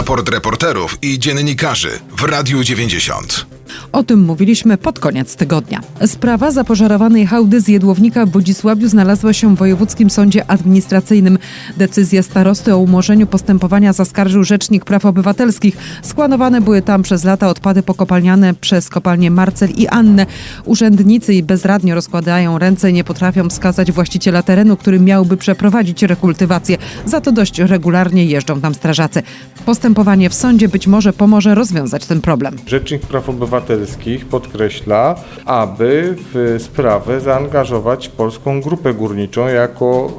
Raport reporterów i dziennikarzy w Radiu 90. O tym mówiliśmy pod koniec tygodnia. Sprawa zapożarowanej hałdy z Jedłownika w Wodzisławiu znalazła się w Wojewódzkim Sądzie Administracyjnym. Decyzję starosty o umorzeniu postępowania zaskarżył Rzecznik Praw Obywatelskich. Skłanowane były tam przez lata odpady pokopalniane przez kopalnie Marcel i Annę. Urzędnicy i bezradnie rozkładają ręce i nie potrafią wskazać właściciela terenu, który miałby przeprowadzić rekultywację. Za to dość regularnie jeżdżą tam strażacy. Postępowanie w sądzie być może pomoże rozwiązać ten problem. Rzecznik Praw Obywatelskich podkreśla, aby w sprawę zaangażować Polską Grupę Górniczą jako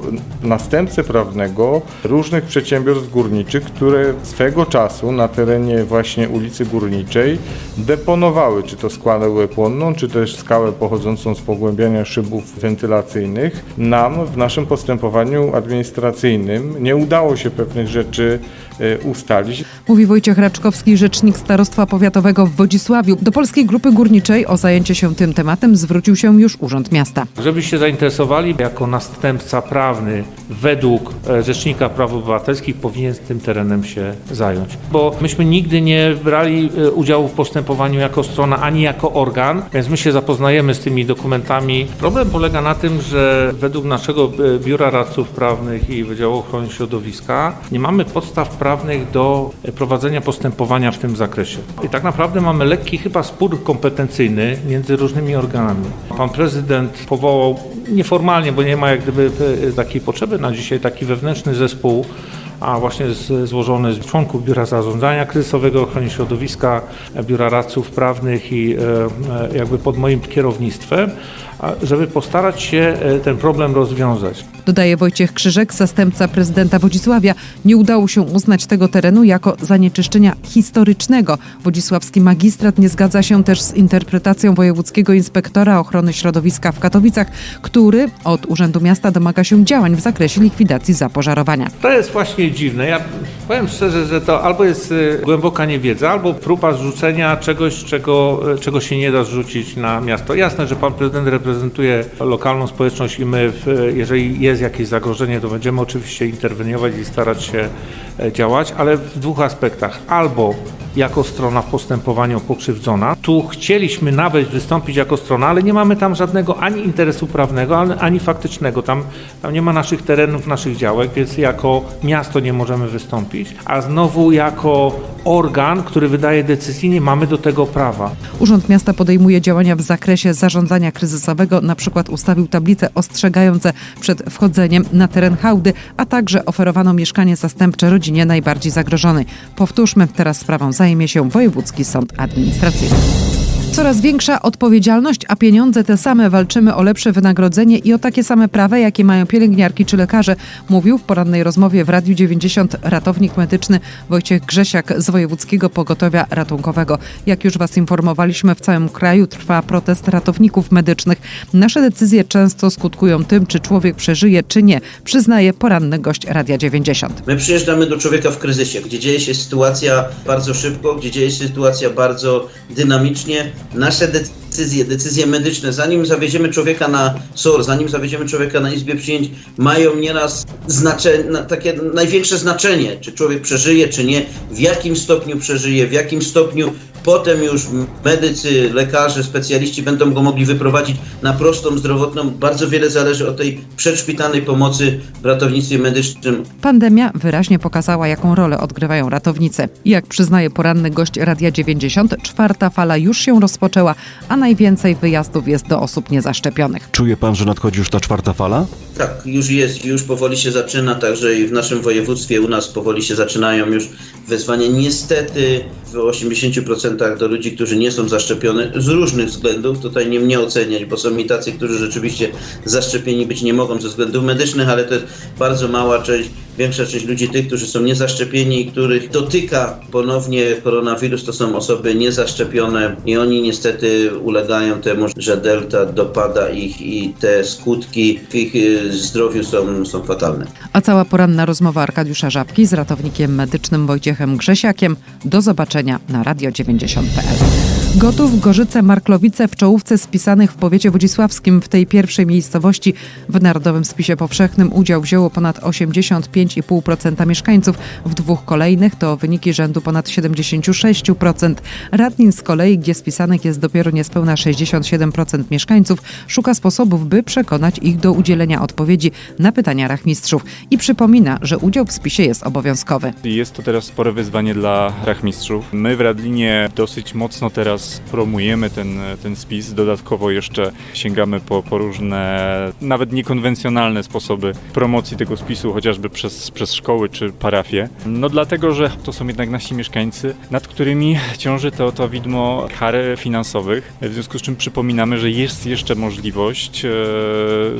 następcę prawnego różnych przedsiębiorstw górniczych, które swego czasu na terenie właśnie ulicy Górniczej deponowały czy to skałę łepłonną, czy też skałę pochodzącą z pogłębiania szybów wentylacyjnych. Nam w naszym postępowaniu administracyjnym nie udało się pewnych rzeczy e, ustalić. Mówi Wojciech Raczkowski, rzecznik Starostwa Powiatowego w Wodzisławiu. Do Polskiej Grupy Górniczej o zajęcie się tym tematem zwrócił się już Urząd Miasta. Żeby się zainteresowali, jako następca prawny według e, Rzecznika Praw Obywatelskich powinien tym terenem się zająć. Bo myśmy nigdy nie brali e, udziału w postępowaniu jako strona, ani jako organ, więc my się zapoznajemy z tymi dokumentami. Problem polega na tym, że według naszego e, Biura Radców Prawnych i Wydziału Ochrony Środowiska nie mamy podstaw prawnych do prowadzenia postępowania w tym zakresie. I tak naprawdę mamy lekki chyba spór kompetencyjny między różnymi organami. Pan prezydent powołał nieformalnie, bo nie ma jak gdyby e, takiej potrzeby na dzisiaj, taki wewnętrzny zespół, a właśnie złożony z członków Biura Zarządzania Kryzysowego, Ochrony Środowiska, e, Biura Radców Prawnych i e, e, jakby pod moim kierownictwem, żeby postarać się e, ten problem rozwiązać. Dodaje Wojciech Krzyżek, zastępca prezydenta Wodzisławia. Nie udało się uznać tego terenu jako zanieczyszczenia historycznego. Wodzisławski magistrat nie zgadza się też z interpretacją wojewódzkiego inspektora ochrony środowiska w Katowicach, który od Urzędu Miasta domaga się działań w zakresie likwidacji zapożarowania. To jest właśnie dziwne. Ja powiem szczerze, że to albo jest y, głęboka niewiedza, albo próba zrzucenia czegoś, czego, y, czego się nie da zrzucić na miasto. Jasne, że pan prezydent reprezentuje lokalną społeczność i my, w, jeżeli jest jakieś zagrożenie, to będziemy oczywiście interweniować i starać się e, działać, ale w dwóch aspektach. Albo jako strona w postępowaniu pokrzywdzona. Tu chcieliśmy nawet wystąpić jako strona, ale nie mamy tam żadnego ani interesu prawnego, ani- faktycznego. Tam, tam nie ma naszych terenów, naszych działek, więc jako miasto nie możemy wystąpić, a znowu jako organ, który wydaje decyzję, nie mamy do tego prawa. Urząd Miasta podejmuje działania w zakresie zarządzania kryzysowego, na przykład ustawił tablice ostrzegające przed wchodzeniem na teren hałdy, a także oferowano mieszkanie zastępcze rodzinie najbardziej zagrożonej. Powtórzmy, teraz sprawą zajmie się Wojewódzki Sąd Administracyjny. Coraz większa odpowiedzialność, a pieniądze te same. Walczymy o lepsze wynagrodzenie i o takie same prawa, jakie mają pielęgniarki czy lekarze, mówił w porannej rozmowie w Radiu 90 ratownik medyczny Wojciech Grzesiak z Wojewódzkiego Pogotowia Ratunkowego. Jak już Was informowaliśmy, w całym kraju trwa protest ratowników medycznych. Nasze decyzje często skutkują tym, czy człowiek przeżyje, czy nie, przyznaje poranny gość Radia 90. My przyjeżdżamy do człowieka w kryzysie, gdzie dzieje się sytuacja bardzo szybko, gdzie dzieje się sytuacja bardzo dynamicznie. Nasze decyzje, decyzje medyczne, zanim zawieziemy człowieka na SOR, zanim zawieziemy człowieka na izbie przyjęć, mają nieraz znaczenie, na- takie największe znaczenie, czy człowiek przeżyje, czy nie, w jakim stopniu przeżyje, w jakim stopniu potem już medycy, lekarze, specjaliści będą go mogli wyprowadzić na prostą zdrowotną. Bardzo wiele zależy od tej przedszpitalnej pomocy w ratownictwie medycznym. Pandemia wyraźnie pokazała, jaką rolę odgrywają ratownicy. I Jak przyznaje poranny gość Radia 90, czwarta fala już się rozpoczęła, a najwięcej wyjazdów jest do osób niezaszczepionych. Czuje pan, że nadchodzi już ta czwarta fala? Tak, już jest, już powoli się zaczyna, także i w naszym województwie u nas powoli się zaczynają już wezwania. Niestety w 80% do ludzi, którzy nie są zaszczepione z różnych względów, tutaj nie mnie oceniać, bo są i tacy, którzy rzeczywiście zaszczepieni być nie mogą ze względów medycznych, ale to jest bardzo mała część, większa część ludzi tych, którzy są niezaszczepieni i których dotyka ponownie koronawirus, to są osoby niezaszczepione i oni niestety ulegają temu, że delta dopada ich i te skutki ich y, zdrowiu są, są fatalne. A cała poranna rozmowa Arkadiusza Żabki z ratownikiem medycznym Wojciechem Grzesiakiem. Do zobaczenia na radio90.pl. Gotów, Gorzyce, Marklowice w czołówce spisanych w powiecie wodzisławskim. W tej pierwszej miejscowości w Narodowym Spisie Powszechnym udział wzięło ponad 85,5% mieszkańców. W dwóch kolejnych to wyniki rzędu ponad 76%. Radnin z kolei, gdzie spisanych jest dopiero niespełna 67% mieszkańców, szuka sposobów, by przekonać ich do udzielenia odpowiedzi na pytania rachmistrzów. I przypomina, że udział w spisie jest obowiązkowy. Jest to teraz spore wyzwanie dla rachmistrzów. My w Radlinie dosyć mocno teraz promujemy ten, ten spis. Dodatkowo jeszcze sięgamy po, po różne, nawet niekonwencjonalne sposoby promocji tego spisu, chociażby przez, przez szkoły czy parafie. No dlatego, że to są jednak nasi mieszkańcy, nad którymi ciąży to, to widmo kar finansowych. W związku z czym przypominamy, że jest jeszcze możliwość e,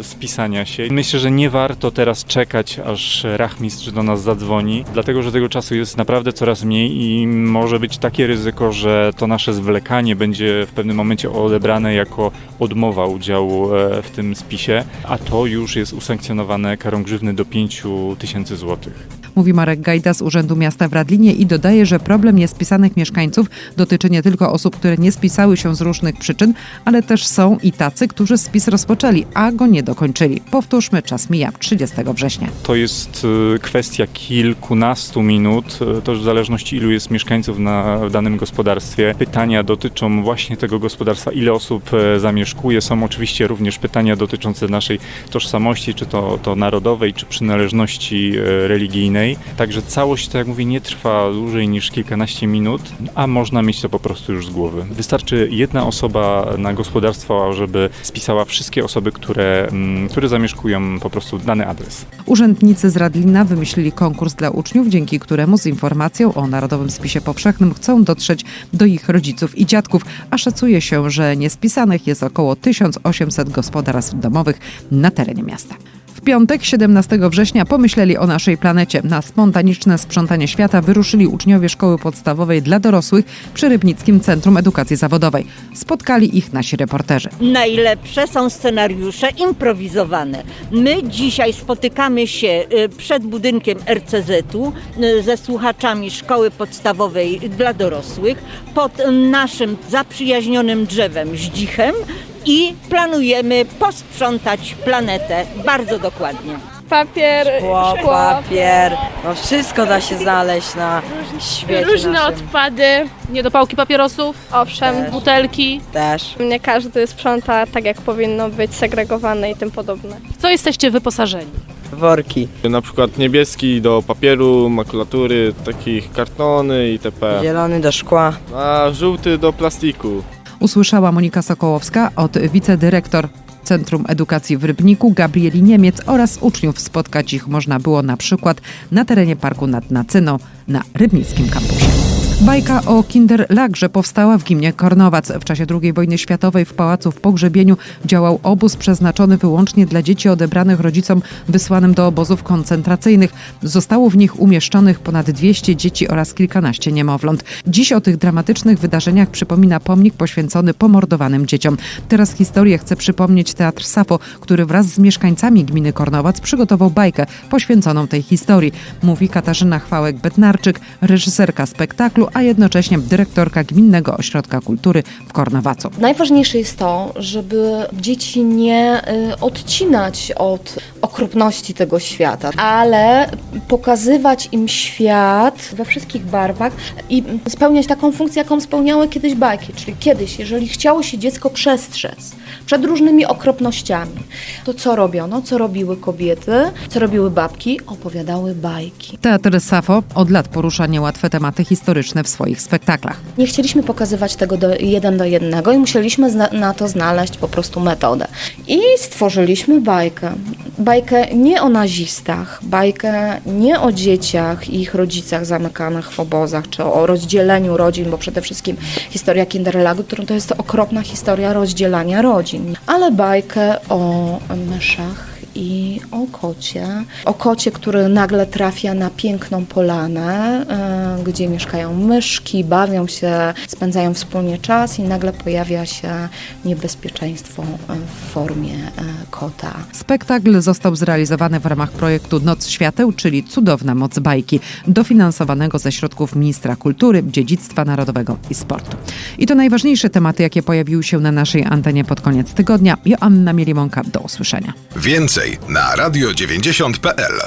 spisania się. Myślę, że nie warto teraz czekać, aż rachmistrz do nas zadzwoni, dlatego że tego czasu jest naprawdę coraz mniej i może być takie ryzyko, że to nasze zwlekanie będzie w pewnym momencie odebrane jako odmowa udziału e, w tym spisie, a to już jest usankcjonowane karą grzywny do 5 tysięcy złotych. Mówi Marek Gajda z Urzędu Miasta w Radlinie i dodaje, że problem niespisanych mieszkańców dotyczy nie tylko osób, które nie spisały się z różnych przyczyn, ale też są i tacy, którzy spis rozpoczęli, a go nie dokończyli. Powtórzmy, czas mija 30 września. To jest e, kwestia kilkunastu minut, e, to w zależności ilu jest mieszkańców na danym gospodarstwie. Pytania dotyczą właśnie tego gospodarstwa, ile osób e, zamieszkuje. Są oczywiście również pytania dotyczące naszej tożsamości, czy to, to narodowej, czy przynależności e, religijnej. Także całość, tak jak mówię, nie trwa dłużej niż kilkanaście minut, a można mieć to po prostu już z głowy. Wystarczy jedna osoba na gospodarstwo, żeby spisała wszystkie osoby, które, mm, które zamieszkują po prostu dany adres. Urzędnicy z Radlina wymyślili konkurs dla uczniów, dzięki któremu z informacją o Narodowym Spisie Powszechnym chcą dotrzeć do ich rodziców i dziadków, a szacuje się, że niespisanych jest około 1800 gospodarstw domowych na terenie miasta. W piątek, 17 września, pomyśleli o naszej planecie. Na spontaniczne sprzątanie świata wyruszyli uczniowie szkoły podstawowej dla dorosłych przy Rybnickim Centrum Edukacji Zawodowej. Spotkali ich nasi reporterzy. Najlepsze są scenariusze improwizowane. My dzisiaj spotykamy się y, przed budynkiem RCZ-u y, ze słuchaczami szkoły podstawowej dla dorosłych pod naszym zaprzyjaźnionym drzewem Zdzichem i planujemy posprzątać planetę bardzo dokładnie. papier, Szkło, szkło, papier, no wszystko da się znaleźć na świecie różne naszym. odpady, Niedopałki papierosów, owszem. Też. butelki. Też. Nie każdy sprząta tak, jak powinno być segregowane i tym podobne. W co jesteście wyposażeni? Worki. Na przykład niebieski do papieru, makulatury, takich kartony itp. Zielony do szkła. A żółty do plastiku. Usłyszała Monika Sokołowska od wicedyrektor Centrum Edukacji w Rybniku Gabrieli Niemiec oraz uczniów. Spotkać ich można było na przykład na terenie Parku nad Nacyną na Rybnickim kampusie. Bajka o Kinderlagrze powstała w gminie Kornowac. W czasie II wojny światowej w pałacu w Pogrzebieniu działał obóz przeznaczony wyłącznie dla dzieci odebranych rodzicom wysłanym do obozów koncentracyjnych. Zostało w nich umieszczonych ponad 200 dzieci oraz kilkanaście niemowląt. Dziś o tych dramatycznych wydarzeniach przypomina pomnik poświęcony pomordowanym dzieciom. Teraz historię chce przypomnieć Teatr Safo, który wraz z mieszkańcami gminy Kornowac przygotował bajkę poświęconą tej historii. Mówi Katarzyna Chwałek-Bednarczyk, reżyserka spektaklu, a jednocześnie dyrektorka Gminnego Ośrodka Kultury w Kornowacu. Najważniejsze jest to, żeby dzieci nie y, odcinać od okropności tego świata, ale pokazywać im świat we wszystkich barwach i spełniać taką funkcję, jaką spełniały kiedyś bajki. Czyli kiedyś, jeżeli chciało się dziecko przestrzec przed różnymi okropnościami, to co robiono? Co robiły kobiety? Co robiły babki? Opowiadały bajki. Teatr Safo od lat porusza niełatwe tematy historyczne w swoich spektaklach. Nie chcieliśmy pokazywać tego do, jeden do jednego i musieliśmy na to znaleźć po prostu metodę. I stworzyliśmy bajkę. Bajkę nie o nazistach, bajkę nie o dzieciach i ich rodzicach zamykanych w obozach, czy o rozdzieleniu rodzin, bo przede wszystkim historia Kinderlagu, którą to jest okropna historia rozdzielania rodzin, ale bajkę o myszach i o kocie. O kocie, który nagle trafia na piękną polanę, e, gdzie mieszkają myszki, bawią się, spędzają wspólnie czas i nagle pojawia się niebezpieczeństwo e, w formie e, kota. Spektakl został zrealizowany w ramach projektu Noc Świateł, czyli Cudowna Moc Bajki, dofinansowanego ze środków Ministra Kultury, Dziedzictwa Narodowego i Sportu. I to najważniejsze tematy, jakie pojawiły się na naszej antenie pod koniec tygodnia. Joanna Mielimonka, do usłyszenia. Więcej na radio90.pl.